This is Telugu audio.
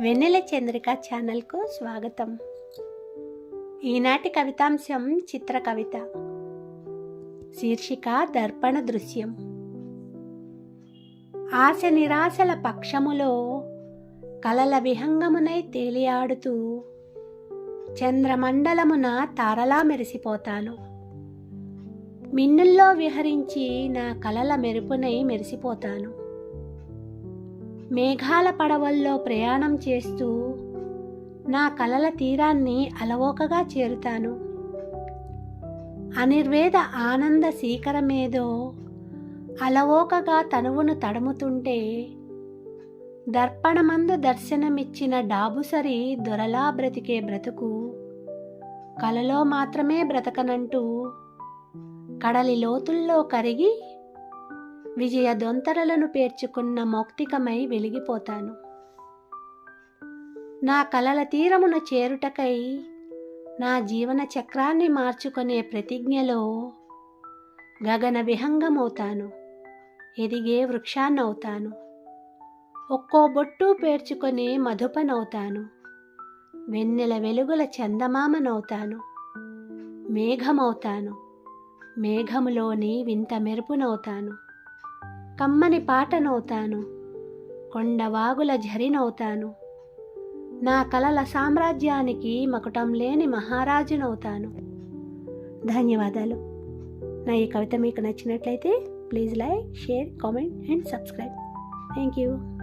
వెన్నెల చంద్రిక ఛానల్కు స్వాగతం. ఈనాటి కవితాంశం చిత్ర కవిత శీర్షిక దర్పణ దృశ్యం. ఆశ నిరాశల పక్షములో కలల విహంగమునై తేలియాడుతూ చంద్రమండలమున తారలా మెరిసిపోతాను. మిన్నుల్లో విహరించి నా కలల మెరుపునై మెరిసిపోతాను. మేఘాల పడవల్లో ప్రయాణం చేస్తూ నా కలల తీరాన్ని అలవోకగా చేరుతాను. అనిర్వేద ఆనంద సీకరమేదో అలవోకగా తనువును తడుముతుంటే దర్పణమందు దర్శనమిచ్చిన డాబుసరి దొరలా బ్రతికే బ్రతుకు. కలలో మాత్రమే బ్రతకనంటూ కడలి లోతుల్లో కరిగి విజయ దొంతరలను పేర్చుకున్న మౌక్తికమై వెలిగిపోతాను. నా కలల తీరమున చేరుటకై నా జీవన చక్రాన్ని మార్చుకునే ప్రతిజ్ఞలో గగన విహంగమవుతాను. ఎదిగే వృక్షాన్నవుతాను. ఒక్కో బొట్టు పేర్చుకొని మధుపనవుతాను. వెన్నెల వెలుగుల చందమామనవుతాను. మేఘమవుతాను. మేఘములోని వింత మెరుపునవుతాను. కమ్మని పాటనవుతాను కొండవాగుల ఝరినవుతాను. నా కలల సామ్రాజ్యానికి మకుటం లేని మహారాజునవుతాను. ధన్యవాదాలు. నా ఈ కవిత మీకు నచ్చినట్లయితే please like share comment and subscribe. Thank you